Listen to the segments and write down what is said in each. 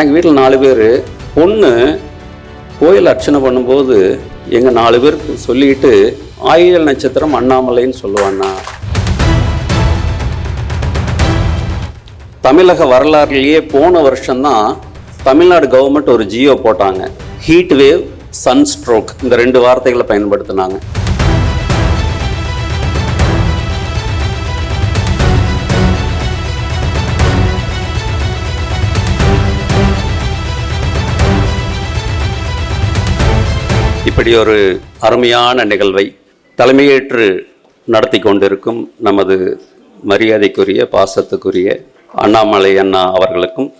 எங்கள் வீட்டில் நாலு பேர். பொண்ணு கோயில் அர்ச்சனை பண்ணும்போது எங்கள் நாலு பேருக்கு சொல்லிட்டு ஆயிரல் நட்சத்திரம் அண்ணாமலைன்னு சொல்லுவாண்ணா. தமிழக வரலாறுலேயே போன வருஷம்தான் தமிழ்நாடு கவர்மெண்ட் ஒரு ஜியோ போட்டாங்க. ஹீட் வேவ் சன் ஸ்ட்ரோக் இந்த ரெண்டு வார்த்தைகளை பயன்படுத்தினாங்க. இப்படி ஒரு அருமையான நிகழ்வை தலைமையேற்று நடத்தி கொண்டிருக்கும் நமது மரியாதைக்குரிய பாசத்துக்குரிய அண்ணாமலை அண்ணா அவர்களுக்கும்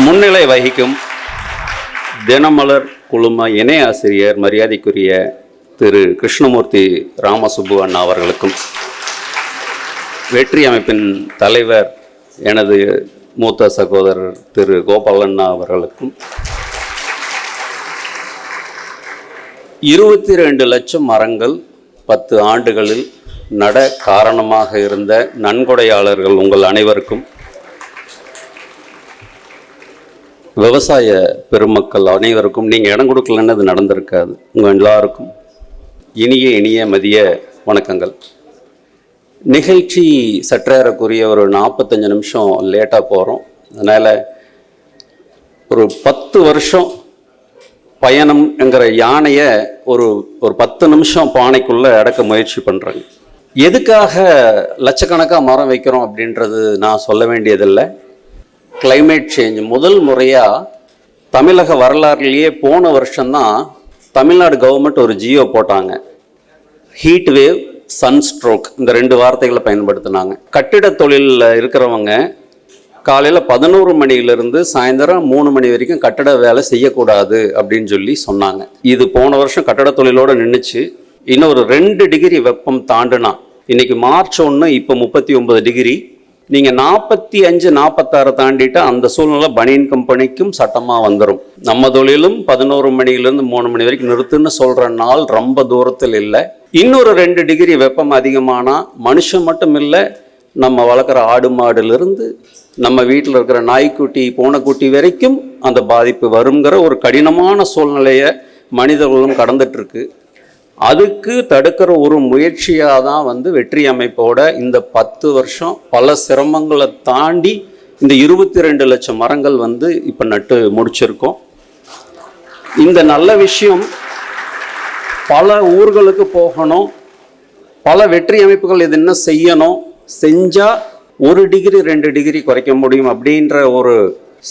முன்னிலை வகிக்கும் தினமலர் குழும இணை ஆசிரியர் மரியாதைக்குரிய திரு கிருஷ்ணமூர்த்தி ராமசுப்பு அண்ணா அவர்களுக்கும் வெற்றி அமைப்பின் தலைவர் எனது மூத்த சகோதரர் திரு கோபாலண்ணா அவர்களுக்கும் இருபத்தி ரெண்டு லட்சம் மரங்கள் பத்து ஆண்டுகளில் நட காரணமாக இருந்த நன்கொடையாளர்கள் உங்கள் அனைவருக்கும். விவசாய பெருமக்கள் அனைவருக்கும் நீங்கள் இடம் கொடுக்கலன்னு அது நடந்திருக்காது. உங்கள் எல்லாருக்கும். இனிய இனிய மதிய வணக்கங்கள். நிகழ்ச்சி சற்றேறக்குரிய ஒரு நாற்பத்தஞ்சு நிமிஷம் லேட்டாக போகிறோம் அதனால் ஒரு பத்து வருஷம் பயணம் என்கிற யானையை ஒரு ஒரு பத்து நிமிஷம் பானைக்குள்ளே அடக்க முயற்சி பண்ணுறேங்க எதுக்காக லட்சக்கணக்காக மரம் வைக்கிறோம் அப்படின்றது நான் சொல்ல வேண்டியதில்லை. கிளைமேட் சேஞ்ச் முதல் முறையாக தமிழக வரலாறுலேயே போன வருஷம்தான் தமிழ்நாடு கவர்மெண்ட் ஒரு ஜியோ போட்டாங்க. ஹீட் வேவ் சன் ஸ்ட்ரோக் இந்த ரெண்டு வார்த்தைகளை பயன்படுத்தினாங்க. கட்டிட தொழிலில் இருக்கிறவங்க காலையில் பதினோரு மணியிலிருந்து சாயந்தரம் மூணு மணி வரைக்கும் கட்டட வேலை செய்யக்கூடாது அப்படின்னு சொல்லி சொன்னாங்க. இது போன வருஷம் கட்டட தொழிலோடு நின்றுச்சு இன்னும் ஒரு ரெண்டு டிகிரி வெப்பம் தாண்டுனா இன்னைக்கு மார்ச் ஒன்று இப்போ முப்பத்தி ஒன்பது டிகிரி. நீங்கள் நாற்பத்தி அஞ்சு நாற்பத்தாறு தாண்டிட்டால் அந்த சூழ்நிலை பனியன் கம்பெனிக்கும் சட்டமாக வந்துடும் நம்ம தொழிலும் பதினோரு மணியிலேருந்து மூணு மணி வரைக்கும் நிறுத்துன்னு சொல்கிற நாள் ரொம்ப தூரத்தில் இல்லை. இன்னொரு ரெண்டு டிகிரி வெப்பம் அதிகமானால் மனுஷன் மட்டும் இல்லை நம்ம வளர்க்குற ஆடு மாடுலேருந்து நம்ம வீட்டில் இருக்கிற நாய்க்குட்டி பூனைக்குட்டி வரைக்கும் அந்த பாதிப்பு வருங்கிற ஒரு கடினமான சூழ்நிலையை மனிதர்களும் கடந்துட்டுருக்கு. அதுக்கு தடுக்கிற ஒரு முயற்சியாக தான் வந்து வெற்றி அமைப்போட இந்த பத்து வருஷம் பல சிரமங்களை தாண்டி இந்த இருபத்தி ரெண்டு லட்சம் மரங்கள் வந்து இப்போ நட்டு முடிச்சிருக்கோம். இந்த நல்ல விஷயம் பல ஊர்களுக்கு போகணும். பல வெற்றி அமைப்புகள் இது என்ன செய்யணும்? செஞ்சால் ஒரு டிகிரி ரெண்டு டிகிரி குறைக்க முடியும் அப்படின்ற ஒரு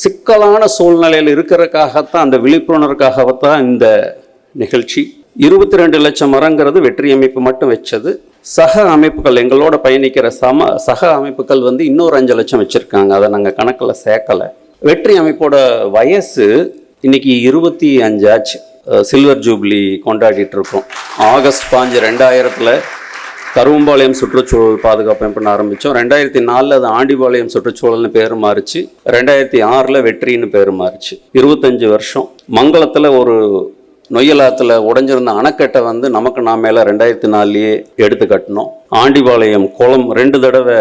சிக்கலான சூழ்நிலையில் இருக்கிறதுக்காகத்தான் அந்த விழிப்புணர்வுக்காகத்தான் இந்த நிகழ்ச்சி. இருபத்தி ரெண்டு லட்சம் மரங்கிறது வெற்றி அமைப்பு மட்டும் வச்சது. சக அமைப்புகள் எங்களோட பயணிக்கிற சம சக அமைப்புகள் வந்து இன்னொரு அஞ்சு லட்சம் வச்சுருக்காங்க. அதை நாங்கள் கணக்கில் சேர்க்கலை. வெற்றி அமைப்போட வயசு இன்னைக்கு இருபத்தி அஞ்சாச்சு. சில்வர் ஜூப்ளி கொண்டாடிட்டு இருக்கோம். ஆகஸ்ட் பாஞ்சு ரெண்டாயிரத்தில் கருவம்பாளையம் சுற்றுச்சூழல் பாதுகாப்பு அமைப்புன்னு ஆரம்பித்தோம். ரெண்டாயிரத்தி நாலில் அது ஆண்டிபாளையம் சுற்றுச்சூழல்னு பேர் மாறிச்சு. ரெண்டாயிரத்தி ஆறில் வெற்றின்னு பேர் மாறிச்சு. இருபத்தஞ்சு வருஷம். மங்களத்தில் ஒரு நொய்யலாத்தில் உடைஞ்சிருந்த அணைக்கட்டை வந்து நமக்கு நான் மேலே ரெண்டாயிரத்தி நாலுலேயே எடுத்து கட்டினோம். ஆண்டிபாளையம் குளம் ரெண்டு தடவை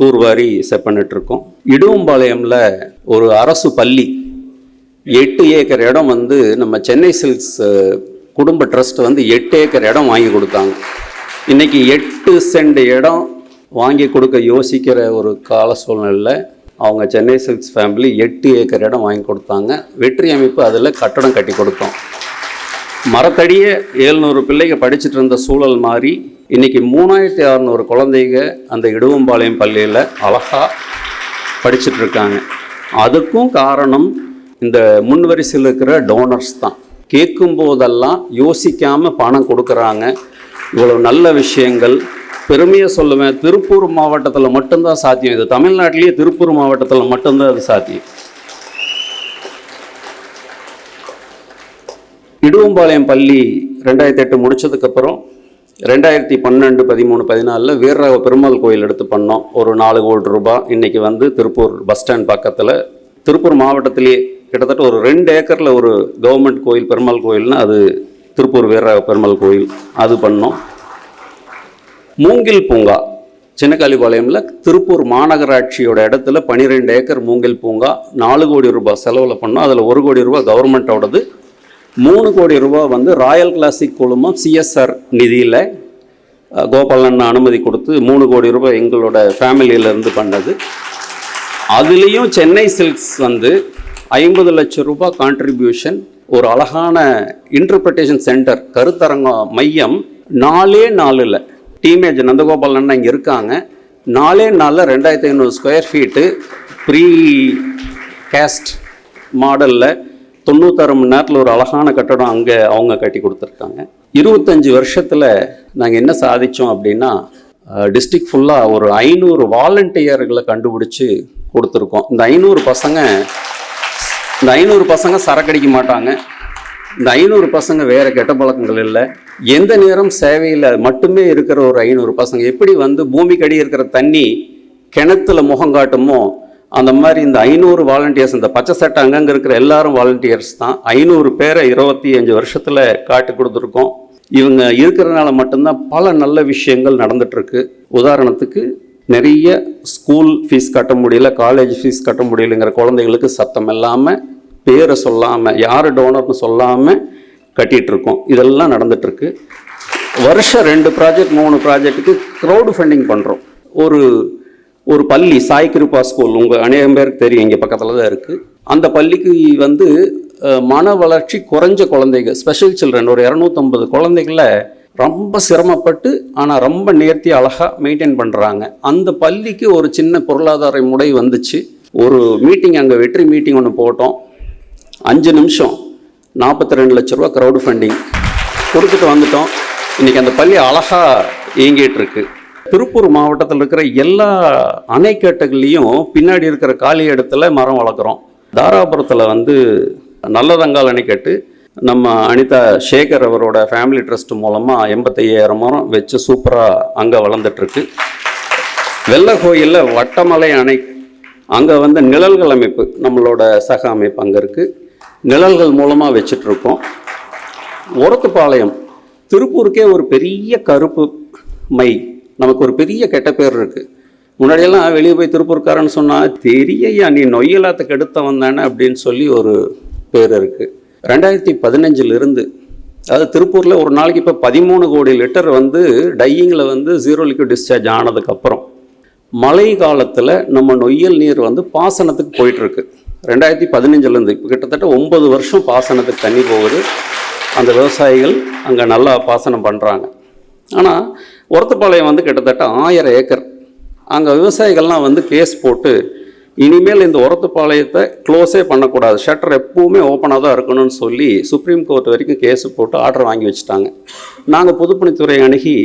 தூர்வாரி செப்பனிட்டு இருக்கோம் இடுவம்பாளையமில் ஒரு அரசு பள்ளி எட்டு ஏக்கர் இடம் வந்து நம்ம சென்னை சில்க்ஸ் குடும்ப ட்ரஸ்ட் வந்து எட்டு ஏக்கர் இடம் வாங்கி கொடுத்தாங்க. இன்றைக்கி எட்டு சென்ட் இடம் வாங்கி கொடுக்க யோசிக்கிற ஒரு கால சூழ்நிலையில் அவங்க சென்னை சில்க்ஸ் ஃபேமிலி எட்டு ஏக்கர் இடம் வாங்கி கொடுத்தாங்க. வெற்றி அமைப்பு அதில் கட்டடம் கட்டி கொடுத்தோம். மரத்தடியே ஏழ்நூறு பிள்ளைங்க படிச்சுட்டு இருந்த சூழல் மாறி இன்னைக்கு மூணாயிரத்தி அறநூறு குழந்தைங்க அந்த இடுவம்பாளையம் பள்ளியில் அழகா படிச்சுட்ருக்காங்க அதுக்கும் காரணம் இந்த முன்வரிசையில் இருக்கிற டோனர்ஸ் தான். கேட்கும் போதெல்லாம் யோசிக்காமல் பணம் கொடுக்குறாங்க. இவ்வளோ நல்ல விஷயங்கள். பெருமையாக சொல்லுவேன் திருப்பூர் மாவட்டத்தில் மட்டும்தான் சாத்தியம். இது தமிழ்நாட்டிலேயே திருப்பூர் மாவட்டத்தில் மட்டும்தான் அது சாத்தியம். இடுவம்பாளையம் பள்ளி ரெண்டாயிரத்தி எட்டு முடித்ததுக்கப்புறம் ரெண்டாயிரத்தி பன்னெண்டு பதிமூணு பதினாலில் வீரராக பெருமாள் கோயில் எடுத்து பண்ணோம். ஒரு நாலு கோடி ரூபாய். இன்றைக்கி வந்து திருப்பூர் பஸ் ஸ்டாண்ட் பக்கத்தில் திருப்பூர் மாவட்டத்திலேயே கிட்டத்தட்ட ஒரு ரெண்டு ஏக்கரில் ஒரு கவர்மெண்ட் கோயில் பெருமாள் கோயில்னா அது திருப்பூர் வீர பெருமாள் கோயில் அது பண்ணோம். மூங்கில் பூங்கா சின்னக்காளிபாளையமில் திருப்பூர் மாநகராட்சியோட இடத்துல பனிரெண்டு ஏக்கர் மூங்கில் பூங்கா நாலு கோடி ரூபாய் செலவில் பண்ணோம். அதில் ஒரு கோடி ரூபாய் கவர்மெண்ட்டோடது மூணு கோடி ரூபாய் வந்து ராயல் கிளாசிக் குழுமம் சிஎஸ்ஆர் நிதியில் கோபாலன் அனுமதி கொடுத்து மூணு கோடி ரூபாய் எங்களோட ஃபேமிலியிலேருந்து பண்ணது. அதுலேயும் சென்னை சில்க்ஸ் வந்து ஐம்பது லட்சம் ரூபாய் கான்ட்ரிபியூஷன் ஒரு அழகான இன்டர்பிரிட்டேஷன் சென்டர் கருத்தரங்க மையம் நாலே நாளில் டீமேஜ் நந்தகோபால் அண்ணன் இங்கே இருக்காங்க. நாலே நாளில் ரெண்டாயிரத்தி ஐநூறு ஸ்கொயர் ஃபீட்டு ப்ரீ கேஸ்ட் மாடலில் தொண்ணூத்தாறு மணி நேரத்தில் ஒரு அழகான கட்டடம் அங்கே அவங்க கட்டி கொடுத்துருக்காங்க. இருபத்தஞ்சி வருஷத்தில் நாங்கள் என்ன சாதித்தோம் அப்படின்னா டிஸ்ட்ரிக்ட் ஃபுல்லாக ஒரு ஐநூறு வாலண்டியர்களை கண்டுபிடிச்சி கொடுத்துருக்கோம். இந்த ஐநூறு பசங்க இந்த ஐநூறு பசங்க சரக்கடிக்க மாட்டாங்க. இந்த ஐநூறு பசங்க வேற கெட்ட பழக்கங்கள் இல்லை. எந்த நேரம் சேவையில் மட்டுமே இருக்கிற ஒரு ஐநூறு பசங்க எப்படி வந்து பூமிக்கடி இருக்கிற தண்ணி கிணத்துல முகம் காட்டுமோ அந்த மாதிரி இந்த ஐநூறு வாலண்டியர்ஸ் இந்த பச்சை சட்டை அங்கங்கே இருக்கிற எல்லாரும் வாலண்டியர்ஸ் தான். ஐநூறு பேரை இருபத்தி அஞ்சு வருஷத்தில் காட்டி கொடுத்துருக்கோம். இவங்க இருக்கிறனால மட்டும்தான் பல நல்ல விஷயங்கள் நடந்துகிட்ருக்கு உதாரணத்துக்கு நிறைய ஸ்கூல் ஃபீஸ் கட்ட முடியல காலேஜ் ஃபீஸ் கட்ட முடியலைங்கிற குழந்தைகளுக்கு சத்தம் இல்லாமல் பேரை சொல்லாமல் யார் டோனர்னு சொல்லாமல் கட்டிகிட்ருக்கோம் இதெல்லாம் நடந்துகிட்ருக்கு வருஷம் ரெண்டு ப்ராஜெக்ட் மூணு ப்ராஜெக்ட்டுக்கு க்ரௌடு ஃபண்டிங் பண்ணுறோம் ஒரு ஒரு பள்ளி சாய் கிருபா ஸ்கூல் உங்கள் அநேகம் பேருக்கு தெரியும் இங்கே பக்கத்தில் தான் இருக்குது அந்த பள்ளிக்கு வந்து மன வளர்ச்சி குறைஞ்ச குழந்தைங்க ஸ்பெஷல் சில்ட்ரன் ஒரு இரநூத்தம்பது குழந்தைகளை ரொம்ப சிரமப்பட்டு ஆனால் ரொம்ப நேர்த்தி அழகாக மெயின்டைன் பண்ணுறாங்க அந்த பள்ளிக்கு ஒரு சின்ன பொருளாதார முறை வந்துச்சு. ஒரு மீட்டிங் அங்கே வெற்றி மீட்டிங் ஒன்று போட்டோம். அஞ்சு நிமிஷம் நாற்பத்தி ரெண்டு லட்ச ரூபா க்ரௌட் ஃபண்டிங் கொடுத்துட்டு வந்துட்டோம். இன்னைக்கு அந்த பள்ளி அழகாக இயங்கிட்டுருக்கு திருப்பூர் மாவட்டத்தில் இருக்கிற எல்லா அணைக்கட்டுகள்லேயும் பின்னாடி இருக்கிற காலி இடத்துல மரம் வளர்க்குறோம். தாராபுரத்தில் வந்து நல்லதங்கால் அணைக்கட்டு நம்ம அனிதா சேகர் அவரோட ஃபேமிலி ட்ரஸ்ட் மூலமாக எண்பத்தையாயிரம் மரம் வச்சு சூப்பராக அங்கே வளர்ந்துட்டுருக்கு வெள்ளை கோயிலில் வட்டமலை அணை அங்கே வந்து நிழல்கள் அமைப்பு நம்மளோட சக அமைப்பு அங்கே இருக்குது நிழல்கள் மூலமாக வச்சிட்ருக்கோம் ஒரத்துப்பாளையம் திருப்பூருக்கே ஒரு பெரிய கருப்பு மை நமக்கு ஒரு பெரிய கெட்ட பேர் இருக்குது முன்னாடியெல்லாம் வெளியே போய் திருப்பூர்காரன்னு சொன்னால் தெரியையா நீ நொய்யலாத்த கெடுத்த வந்தானே அப்படின்னு சொல்லி ஒரு பேர் இருக்குது ரெண்டாயிரத்தி பதினஞ்சிலிருந்து அதாவது திருப்பூரில் ஒரு நாளைக்கு இப்போ பதிமூணு கோடி லிட்டர் வந்து டையிங்கில் வந்து ஜீரோ லிக்விட் டிஸ்சார்ஜ் ஆனதுக்கப்புறம் மழை காலத்தில் நம்ம நொய்யல் நீர் வந்து பாசனத்துக்கு போயிட்டுருக்கு ரெண்டாயிரத்தி பதினஞ்சுலேருந்து இப்போ கிட்டத்தட்ட ஒம்பது வருஷம் பாசனத்துக்கு தண்ணி போகுது. அந்த விவசாயிகள் அங்கே நல்லா பாசனம் பண்ணுறாங்க ஆனால் உரத்துப்பாளையம் வந்து கிட்டத்தட்ட ஆயிரம் ஏக்கர். அங்கே விவசாயிகள்லாம் வந்து கேஸ் போட்டு இனிமேல் இந்த ஒரத்துப்பாளையத்தை க்ளோஸே பண்ணக்கூடாது. ஷட்டர் எப்பவுமே ஓப்பனாக தான் இருக்கணும்னு சொல்லி சுப்ரீம் கோர்ட் வரைக்கும் கேஸு போட்டு ஆர்டர் வாங்கி வச்சுட்டாங்க. நாங்கள் பொதுப்பணித்துறை அணுகி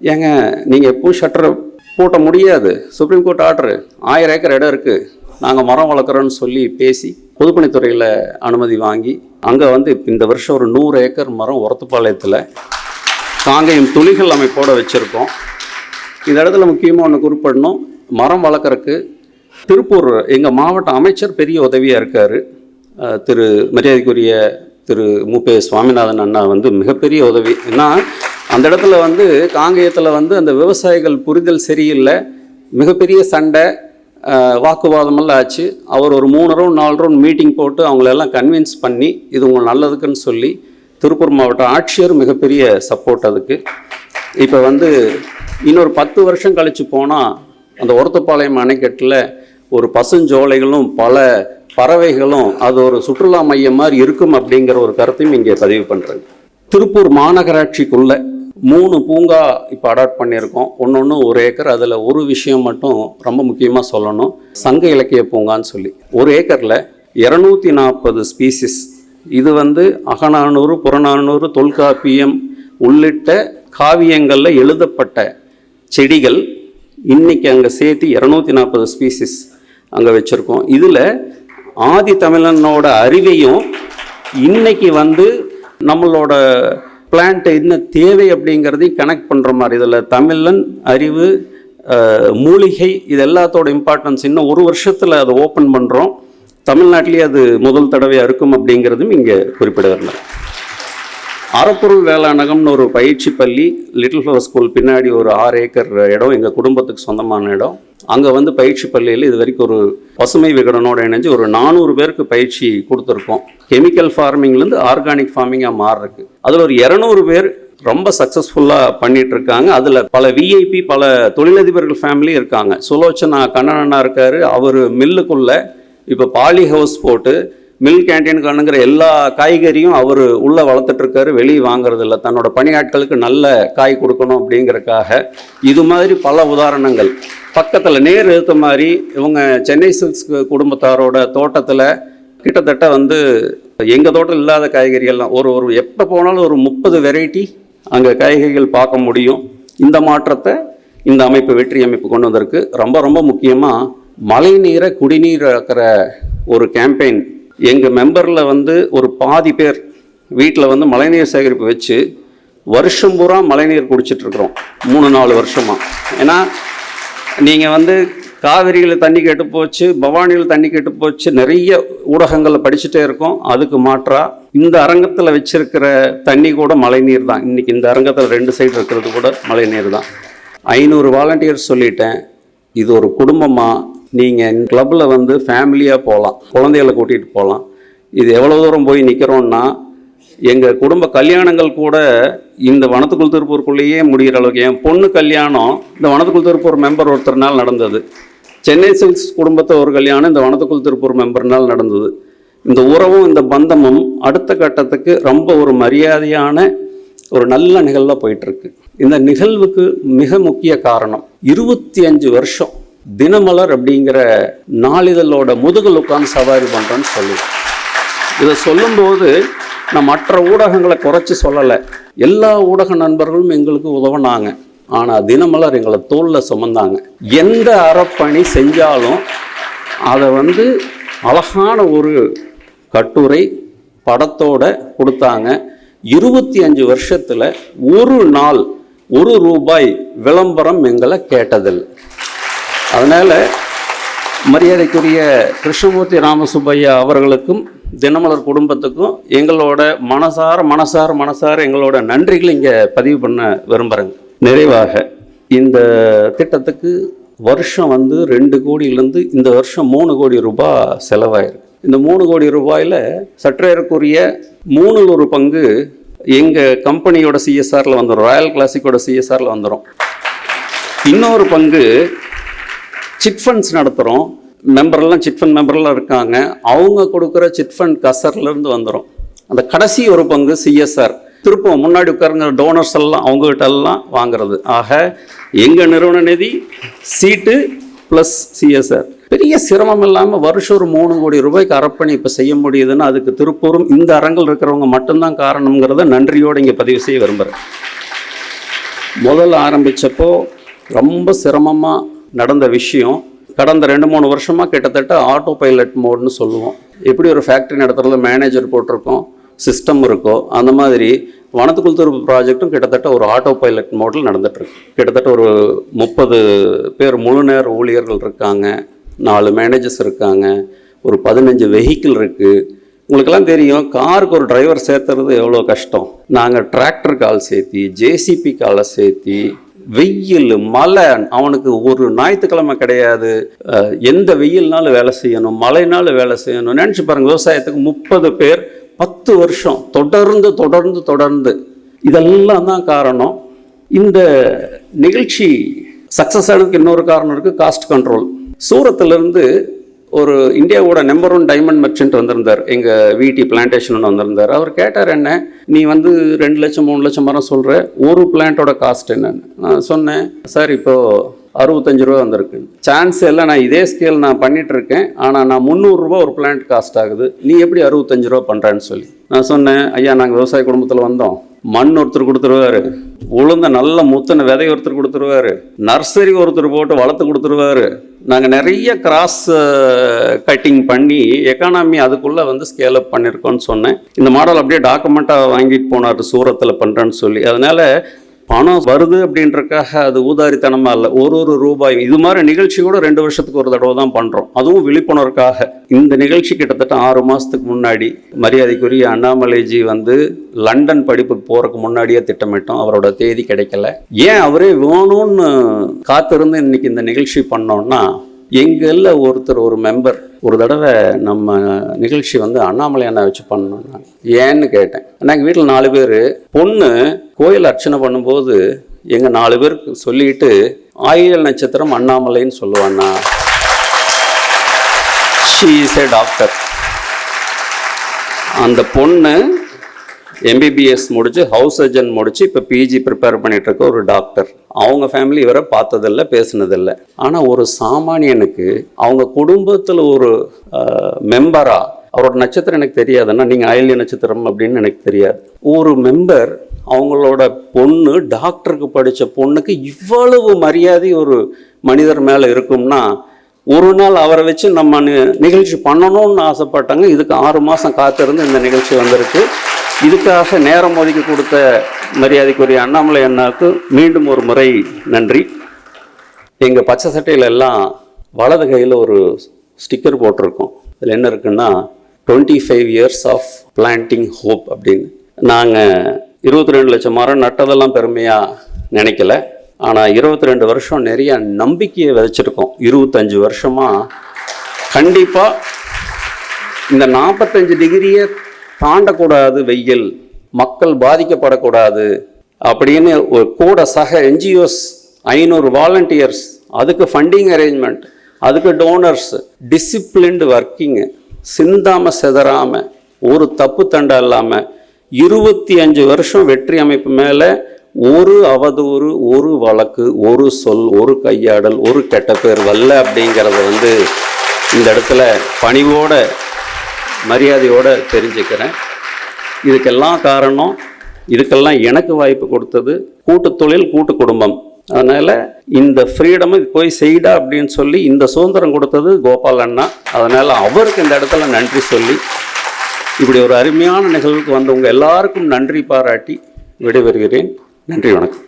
ஏங்க நீங்கள் எப்பவும் ஷட்டரை பூட்ட முடியாது. சுப்ரீம் கோர்ட் ஆர்டரு ஆயிரம் ஏக்கர் இடம் இருக்குது நாங்கள் மரம் வளர்க்குறோன்னு சொல்லி பேசி பொதுப்பணித்துறையில் அனுமதி வாங்கி அங்கே வந்து இந்த வருஷம் ஒரு நூறு ஏக்கர் மரம் ஒரத்துப்பாளையத்தில் காங்கேயம் துளிகள் அமைப்போடு வச்சுருக்கோம். இந்த இடத்துல முக்கியமாக ஒன்று குறிப்பிடணும். மரம் வளர்க்குறக்கு திருப்பூர் எங்கள் மாவட்ட அமைச்சர் பெரிய உதவியாக இருக்கார். திரு மரியாதைக்குரிய திரு முபே சுவாமிநாதன் அண்ணா வந்து மிகப்பெரிய உதவி. ஏன்னா அந்த இடத்துல வந்து காங்கேயத்தில் வந்து அந்த விவசாயிகள் புரிதல் சரியில்லை. மிகப்பெரிய சண்டை. வாக்குவாதமெல்லாம் ஆச்சு. அவர் ஒரு மூணு ரவுண்ட் நாலு ரவுண்ட் மீட்டிங் போட்டு அவங்களெல்லாம் கன்வின்ஸ் பண்ணி இது உங்களுக்கு நல்லதுக்குன்னு சொல்லி திருப்பூர் மாவட்ட ஆட்சியர் மிகப்பெரிய சப்போர்ட் அதுக்கு. இப்போ வந்து இன்னொரு பத்து வருஷம் கழித்து போனால் அந்த ஒருத்தப்பாளையம் அணைக்கட்டில் ஒரு பசுஞ்சோலைகளும் பல பறவைகளும் அது ஒரு சுற்றுலா மையம் மாதிரி இருக்கும் அப்படிங்கிற ஒரு கருத்தையும் இங்கே பதிவு பண்ணுறேன் திருப்பூர் மாநகராட்சிக்குள்ளே மூணு பூங்கா இப்போ அடாப்ட் பண்ணியிருக்கோம். ஒன்று ஒன்று ஒரு ஏக்கர். அதில் ஒரு விஷயம் மட்டும் ரொம்ப முக்கியமாக சொல்லணும். சங்க இலக்கிய பூங்கான்னு சொல்லி. ஒரு ஏக்கரில் இரநூத்தி நாற்பது ஸ்பீசிஸ் இது வந்து அகநானூறு புறநானூறு தொல்காப்பியம் உள்ளிட்ட காவியங்களில் எழுதப்பட்ட செடிகள். இன்றைக்கி அங்கே சேர்த்து இரநூத்தி நாற்பது ஸ்பீசிஸ் அங்கே வச்சுருக்கோம். இதில் ஆதி தமிழனோட அறிவையும் இன்னைக்கு வந்து நம்மளோட பிளான்ட் என்ன தேவை அப்படிங்கிறதையும் கனெக்ட் பண்ணுற மாதிரி. இதில் தமிழன் அறிவு மூலிகை இது எல்லாத்தோட இம்பார்ட்டன்ஸ் இன்னும் ஒரு வருஷத்தில் அதை ஓப்பன் பண்ணுறோம் தமிழ்நாட்டிலேயே அது முதல் தடவையாக இருக்கும் அப்படிங்கிறதும் இங்கே குறிப்பிட வரலாம் அறப்பொருள் வேளாணகம்னு ஒரு பயிற்சி பள்ளி லிட்டில் ஃப்ளவர் ஸ்கூல் பின்னாடி ஒரு ஆறு ஏக்கர் இடம் எங்கள் குடும்பத்துக்கு சொந்தமான இடம். அங்கே வந்து பயிற்சி பள்ளியில் இது வரைக்கும் ஒரு பசுமை விகடனோடு இணைஞ்சு ஒரு நானூறு பேருக்கு பயிற்சி கொடுத்துருக்கோம். கெமிக்கல் ஃபார்மிங்லேருந்து ஆர்கானிக் ஃபார்மிங்காக மாறுறதுக்கு. அதில் ஒரு இரநூறு பேர் ரொம்ப சக்ஸஸ்ஃபுல்லாக பண்ணிட்டு இருக்காங்க அதில் பல விஐபி பல தொழிலதிபர்கள் ஃபேமிலி இருக்காங்க. சுலோச்சனா கண்ணனா இருக்கார். அவர் மில்லுக்குள்ளே இப்போ பாலி ஹவுஸ் போட்டு மில் கேன்டீனுக்கானுங்கிற எல்லா காய்கறியும் அவர் உள்ளே வளர்த்துட்ருக்காரு வெளியே வாங்குறது இல்லை தன்னோட பணியாட்களுக்கு நல்ல காய் கொடுக்கணும் அப்படிங்கறக்காக இது மாதிரி பல உதாரணங்கள். பக்கத்தில் நேர் எடுத்த மாதிரி இவங்க சென்னை சில்க்ஸ் குடும்பத்தாரோட தோட்டத்தில் கிட்டத்தட்ட வந்து எங்கள் தோட்டம் இல்லாத காய்கறிகள்லாம் ஒரு ஒரு எப்போ போனாலும் ஒரு முப்பது வெரைட்டி அங்கே காய்கறிகள் பார்க்க முடியும். இந்த மாற்றத்தை இந்த அமைப்பு வெற்றி அமைப்பு கொண்டு வந்திருக்கு. ரொம்ப ரொம்ப முக்கியமாக மழைநீரை குடிநீர் இருக்கிற ஒரு கேம்பெயின் எங்கள் மெம்பரில் வந்து ஒரு பாதி பேர் வீட்டில் வந்து மழைநீர் சேகரிப்பு வச்சு வருஷம் பூரா மழைநீர் குடிச்சிட்ருக்குறோம். மூணு நாலு வருஷமாக ஏன்னா நீங்கள் வந்து காவிரியில் தண்ணி கெட்டு போச்சு பவானியில் தண்ணி கெட்டு போச்சு நிறைய ஊடகங்களில் படிச்சுட்டே இருக்கோம். அதுக்கு மாற்றாக இந்த அரங்கத்தில் வச்சிருக்கிற தண்ணி கூட மழைநீர் தான். இன்னைக்கு இந்த அரங்கத்தில் ரெண்டு சைடு இருக்கிறது கூட மழைநீர் தான். ஐநூறு வாலண்டியர்ஸ் சொல்லிட்டேன். இது ஒரு குடும்பமாக நீங்கள் கிளப்பில் வந்து ஃபேமிலியாக போகலாம் குழந்தைகளை கூட்டிகிட்டு போகலாம் இது எவ்வளோ தூரம் போய் நிற்கிறோன்னா எங்கள் குடும்ப கல்யாணங்கள் கூட இந்த வனத்துக்குள் திருப்பூருக்குள்ளேயே முடிகிற அளவுக்கு. என் பொண்ணு கல்யாணம் இந்த வனத்துக்குள் திருப்பூர் மெம்பர் ஒருத்தர்னால் நடந்தது. சென்னை சில்ஸ் குடும்பத்தை ஒரு கல்யாணம் இந்த வனத்துக்குள் திருப்பூர் மெம்பர்னால் நடந்தது. இந்த உறவும் இந்த பந்தமும் அடுத்த கட்டத்துக்கு ரொம்ப ஒரு மரியாதையான ஒரு நல்ல நிகழ்வாக போயிட்டுருக்கு இந்த நிகழ்வுக்கு மிக முக்கிய காரணம் இருபத்தி அஞ்சு வருஷம் தினமலர் அப்படிங்கிற நாளிதழோட முதுகில் உட்காந்து சவாரி பண்ணுறேன்னு சொல்லி. இதை சொல்லும்போது நான் மற்ற ஊடகங்களை குறைச்சி சொல்லலை. எல்லா ஊடக நண்பர்களும் எங்களுக்கு உதவினாங்க. ஆனால் தினமலர் எங்களை தோளில் சுமந்தாங்க. எந்த அறப்பணி செஞ்சாலும் அதை வந்து அழகான ஒரு கட்டுரை படத்தோட கொடுத்தாங்க. இருபத்தி அஞ்சு வருஷத்தில் ஒரு நாள் ஒரு ரூபாய் விளம்பரம் எங்களை கேட்டதில்லை. அதனால் மரியாதைக்குரிய கிருஷ்ணமூர்த்தி ராமசுப்பையா அவர்களுக்கும் தினமலர் குடும்பத்துக்கும் எங்களோட மனசார மனசார மனசார எங்களோட நன்றிகள் இங்கே பதிவு பண்ண விரும்புகிறேங்க நிறைவாக இந்த திட்டத்துக்கு வருஷம் வந்து ரெண்டு கோடியிலேருந்து இந்த வருஷம் மூணு கோடி ரூபாய் செலவாயிருக்கு. இந்த மூணு கோடி ரூபாயில் சற்றேறக்குரிய மூணில் ஒரு பங்கு எங்கள் கம்பெனியோட சிஎஸ்ஆரில் வந்துடும் ராயல் கிளாசிக்கோட சிஎஸ்ஆரில் வந்துடும் இன்னொரு பங்கு சிட் ஃபண்ட்ஸ் நடத்துகிறோம் மெம்பர்லாம் சிட் ஃபண்ட் மெம்பர்லாம் இருக்காங்க. அவங்க கொடுக்குற சிட் ஃபண்ட் கசர்லேருந்து வந்துடும் அந்த கடைசி ஒரு பங்கு சிஎஸ்ஆர் திருப்பம் முன்னாடி உட்காருங்க டோனர்ஸ் எல்லாம் அவங்ககிட்ட எல்லாம் வாங்குறது. ஆக எங்கள் நிறுவன நிதி? சீட்டு ப்ளஸ் சிஎஸ்ஆர் பெரிய சிரமம் இல்லாமல் வருஷம் ஒரு மூணு கோடி ரூபாய்க்கு அர்ப்பணி இப்போ செய்ய முடியுதுன்னா அதுக்கு திருப்பூரும் இந்த அரங்கில் இருக்கிறவங்க மட்டும்தான் காரணங்கிறத நன்றியோடு இங்கே பதிவு செய்ய விரும்புகிறேன் முதல்ல ஆரம்பித்தப்போ ரொம்ப சிரமமாக நடந்த விஷயம் கடந்த ரெண்டு மூணு வருஷமாக கிட்டத்தட்ட ஆட்டோ பைலட் மோட்னு சொல்லுவோம். எப்படி ஒரு ஃபேக்ட்ரி நடத்துறதுல மேனேஜர் போட்டிருக்கோம் சிஸ்டம் இருக்கோ அந்த மாதிரி வனத்துக்குள் திருப்பு ப்ராஜெக்ட்டும் கிட்டத்தட்ட ஒரு ஆட்டோ பைலட் மோடில் நடந்துட்டுருக்கு. கிட்டத்தட்ட ஒரு முப்பது பேர் முழு நேர ஊழியர்கள் இருக்காங்க நாலு மேனேஜர்ஸ் இருக்காங்க ஒரு பதினஞ்சு வெஹிக்கிள் இருக்குது உங்களுக்கெல்லாம் தெரியும் காருக்கு ஒரு டிரைவர் சேர்த்துறது எவ்வளோ கஷ்டம். நாங்கள் டிராக்டர் கால் சேர்த்தி ஜேசிபி காலை சேர்த்தி வெயில் மழை அவனுக்கு ஒரு ஞாயிற்றுக்கிழமை கிடையாது. எந்த வெயில்னாலும் வேலை செய்யணும் மழைனாலும் வேலை செய்யணும். நினச்சி பாருங்கள் விவசாயத்துக்கு முப்பது பேர் பத்து வருஷம் தொடர்ந்து தொடர்ந்து தொடர்ந்து. இதெல்லாம் தான் காரணம். இந்த நிகழ்ச்சி சக்ஸஸ் ஆனதுக்கு இன்னொரு காரணம் இருக்குது காஸ்ட் கண்ட்ரோல் சூரத்துலேருந்து ஒரு இந்தியாவோட நம்பர் ஒன் டைமண்ட் மர்ச்சன்ட் வந்திருந்தார். எங்கள் விடி பிளான்டேஷன் வந்திருந்தார். அவர் கேட்டார் என்ன? நீ வந்து ரெண்டு லட்சம் மூணு லட்சம் மரம் சொல்கிற ஒரு பிளான்ட்டோட காஸ்ட் என்னன்னு நான் சொன்னேன் சார் இப்போது அறுபத்தஞ்சு ரூபா வந்திருக்கு. சான்ஸ் எல்லாம் நான் இதே ஸ்கேல் நான் பண்ணிட்டு இருக்கேன். ஆனால் நான் முந்நூறுரூவா ஒரு பிளான்ட் காஸ்ட் ஆகுது. நீ எப்படி அறுபத்தஞ்சு ரூபா பண்ணுறேன்னு சொல்லி. நான் சொன்னேன் ஐயா நாங்கள் விவசாய குடும்பத்தில் வந்தோம். மண் ஒருத்தர் கொடுத்துருவாரு. உளுந்த நல்ல முத்தின விதை ஒருத்தர் கொடுத்துருவாரு. நர்சரி ஒருத்தர் போட்டு வளர்த்து கொடுத்துருவாரு. நாங்கள் நிறைய கிராஸ் கட்டிங் பண்ணி எக்கானமி அதுக்குள்ளே வந்து ஸ்கேல் அப் பண்ணியிருக்கோன்னு சொன்னேன். இந்த மாடல் அப்படியே டாக்குமெண்ட்டாக வாங்கிட்டு போனார் சூரத்தில் பண்ணுறேன்னு சொல்லி. அதனால் பணம் வருது அப்படின்றக்காக அது ஊதாரித்தனமா இல்லை. ஒரு ஒரு ரூபாய் இது மாதிரி நிகழ்ச்சி கூட ரெண்டு வருஷத்துக்கு ஒரு தடவை தான் பண்ணுறோம் அதுவும் விழிப்புணர்வுக்காக. இந்த நிகழ்ச்சி கிட்டத்தட்ட ஆறு மாதத்துக்கு முன்னாடி மரியாதைக்குரிய அண்ணாமலைஜி வந்து லண்டன் படிப்புக்கு போகிறதுக்கு முன்னாடியே திட்டமிட்டோம். அவரோட தேதி கிடைக்கல. ஏன் அவரே வேணும்னு காத்திருந்து இன்னைக்கு இந்த நிகழ்ச்சி பண்ணோன்னா எங்கள்ல ஒருத்தர் ஒரு மெம்பர் ஒரு தடவை நம்ம நிகழ்ச்சி வந்து அண்ணாமலை அண்ணா வச்சு பண்ணோம் நான். ஏன்னு கேட்டேன். எங்கள் வீட்டில் நாலு பேர். பொண்ணு கோயில் அர்ச்சனை பண்ணும்போது எங்கள் நாலு பேருக்கு சொல்லிட்டு ஆயுத நட்சத்திரம் அண்ணாமலைன்னு சொல்லுவாண்ணா ஷீ இஸ் ஏ டாக்டர் அந்த பொண்ணு எம்பிபிஎஸ் முடிச்சு ஹவுஸ் சர்ஜன் முடிச்சு இப்போ பிஜி ப்ரிப்பேர் பண்ணிட்டு இருக்க ஒரு டாக்டர் அவங்க ஃபேமிலி இவரை பார்த்ததில்ல பேசினதில்லை. ஆனால் ஒரு சாமானியனுக்கு அவங்க குடும்பத்தில் ஒரு மெம்பரா அவரோட நட்சத்திரம் எனக்கு தெரியாதுன்னா நீங்கள் அயல்ய நட்சத்திரம் அப்படின்னு எனக்கு தெரியாது. ஒரு மெம்பர் அவங்களோட பொண்ணு டாக்டருக்கு படித்த பொண்ணுக்கு இவ்வளவு மரியாதை ஒரு மனிதர் மேலே இருக்கும்னா ஒரு நாள் அவரை வச்சு நம்ம நிகழ்ச்சி பண்ணணும்னு ஆசைப்பட்டாங்க. இதுக்கு ஆறு மாதம் காத்திருந்து இந்த நிகழ்ச்சி வந்திருக்கு. இதுக்காக நேரம் ஒதுக்கி கொடுத்த மரியாதைக்குரிய அண்ணாமலை அண்ணாவுக்கு மீண்டும் ஒரு முறை நன்றி. எங்கள் பச்சை சட்டையில எல்லாம் வலது கையில் ஒரு ஸ்டிக்கர் போட்டிருக்கோம். இதில் என்ன இருக்குன்னா twenty five years of planting hope அப்படின்னு. நாங்கள் இருபத்தி ரெண்டு லட்சம் மரம் நட்டதெல்லாம் பெருமையாக நினைக்கல. ஆனால் இருபத்தி ரெண்டு வருஷம் நிறைய நம்பிக்கையை விதைச்சிருக்கோம். இருபத்தஞ்சு வருஷமாக கண்டிப்பாக இந்த நாற்பத்தஞ்சு டிகிரியை தாண்டக்கூடாது வெயில் மக்கள் பாதிக்கப்படக்கூடாது அப்படின்னு ஒரு கூட சக என்ஜிஓஸ் ஐநூறு வாலண்டியர்ஸ் அதுக்கு ஃபண்டிங் அரேஞ்ச்மெண்ட் அதுக்கு டோனர்ஸ் டிசிப்ளின்டு ஒர்க்கிங்கு சிந்தாமல் செதறாமல் ஒரு தப்பு தண்டை இல்லாமல் இருபத்தி அஞ்சு வருஷம் வெற்றி அமைப்பு மேலே ஒரு அவதூறு ஒரு வழக்கு ஒரு சொல் ஒரு கையாடல் ஒரு கெட்ட பேர் வரல அப்படிங்கிறத வந்து இந்த இடத்துல பணிவோட மரியாதையோடு தெரிஞ்சுக்கிறேன். இதுக்கெல்லாம் காரணம் இதுக்கெல்லாம் எனக்கு வாய்ப்பு கொடுத்தது கூட்டு தொழில் கூட்டு குடும்பம். அதனால் இந்த ஃப்ரீடமை போய் செய்டா அப்படின்னு சொல்லி இந்த சுதந்திரம் கொடுத்தது கோபால் அண்ணா. அதனால் அவருக்கு இந்த இடத்துல நன்றி சொல்லி இப்படி ஒரு அருமையான நிகழ்வுக்கு வந்தவங்க எல்லாருக்கும் நன்றி பாராட்டி விடைபெறுகிறேன். நன்றி வணக்கம்.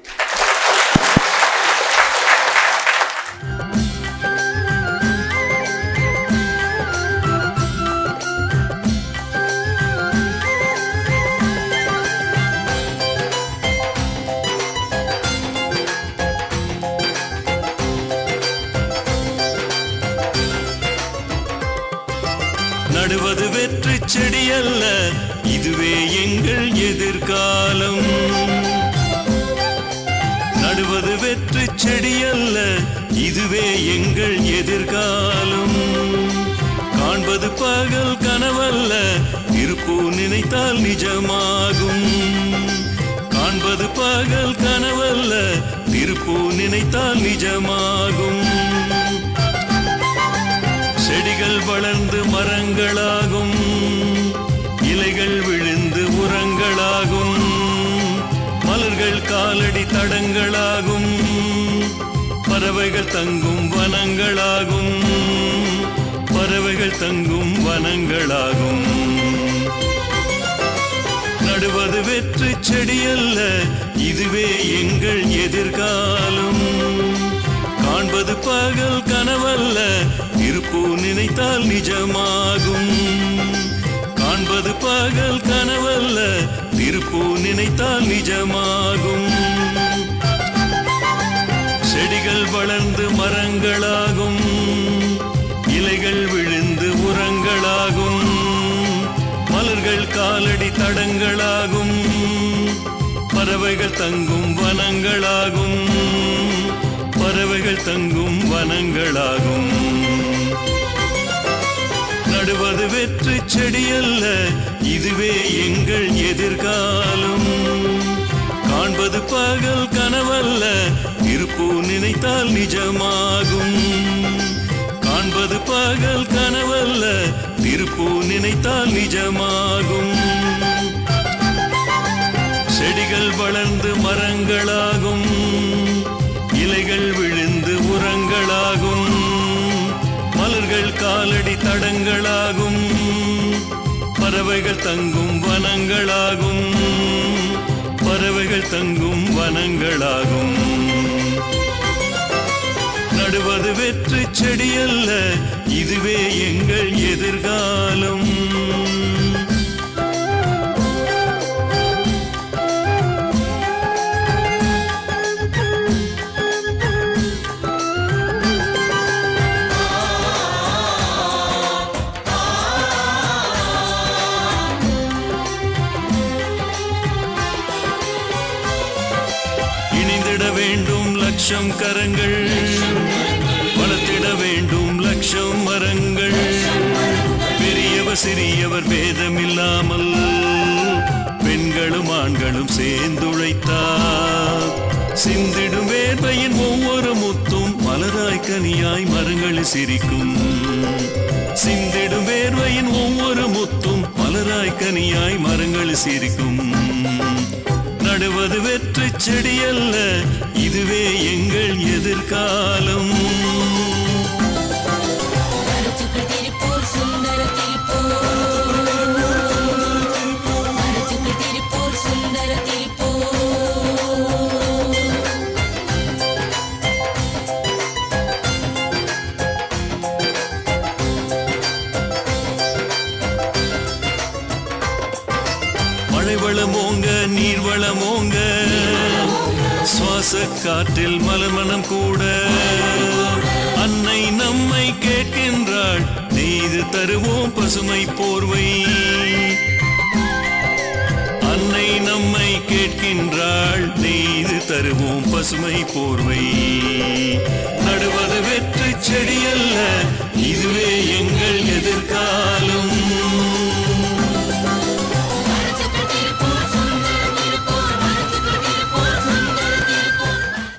செடி அல்ல இதுவே எங்கள் எதிர்காலம். நடுவது வெற்றி செடி அல்ல இதுவே எங்கள் எதிர்காலம். காண்பது பகல் கனவல்ல இருப்போ நினைத்தால் நிஜமாகும். காண்பது பகல் கனவல்ல இருப்போ நினைத்தால் நிஜமாகும். செடிகள் வளர்ந்து மரங்களாகும். இலைகள் விழுந்து உரங்களாகும். மலர்கள் காலடி தடங்களாகும். பறவைகள் தங்கும் வனங்களாகும். பறவைகள் தங்கும் வனங்களாகும். நடுவது வெற்று செடியல்ல இதுவே எங்கள் எதிர்காலம். காண்பது பகல் கனவல்ல இருப்பு நினைத்தால் நிஜமாகும். காண்பது பகல் கனவல்ல திருப்பு நினைத்தால் நிஜமாகும். செடிகள் வளர்ந்து மரங்களாகும் இலைகள் விழுந்து உரங்களாகும். மலர்கள் காலடி தடங்களாகும் பறவைகள் தங்கும் வனங்களாகும். பறவைகள் தங்கும் வனங்களாகும். நடுவது வெற்று செடி அல்ல இதுவே எங்கள் எதிர்காலம். காண்பது பகல் கனவல்ல இருப்பு நினைத்தால் நிஜமாகும். காண்பது பகல் கனவல்ல திருப்பு நினைத்தால் நிஜமாகும். செடிகள் வளர்ந்து மரங்களாகும். இலைகள் விழுந்து உரங்களாகும். மலர்கள் காலடி தடங்களாகும். பறவைகள் தங்கும் வனங்களாகும். பறவைகள் தங்கும் வனங்களாகும். நடுவது வெற்று செடியல்ல இதுவே எங்கள் எதிர்காலம். கரங்கள் வளர்த்திட வேண்டும் லட்சம் மரங்கள். பெரியவர் சிறியவர் பேதமில்லாமல் பெண்களும் ஆண்களும் சேர்ந்துழைத்தார். சிந்திடும் வேர்வையின் ஒவ்வொரு முத்தும் மலராய் கனியாய் மரங்களில் சிரிக்கும். சிந்திடும் வேர்வையின் ஒவ்வொரு முத்தும் மலராய் கனியாய் மரங்களில் சிரிக்கும். நடுவது வெற்றி செடி அல்ல இதுவே எங்கள் எதிர்காலம். மழை வளமோங்க சுவாச காற்றில் மலமணம் கூட. அன்னை நம்மை கேட்கின்றாள் நெய்து தருவோம் பசுமை போர்வை. அன்னை நம்மை கேட்கின்றாள் நெய்து தருவோம் பசுமை போர்வை. நடுவது வெற்று செடியல்ல இதுவே எங்கள் எதிர்காலம்.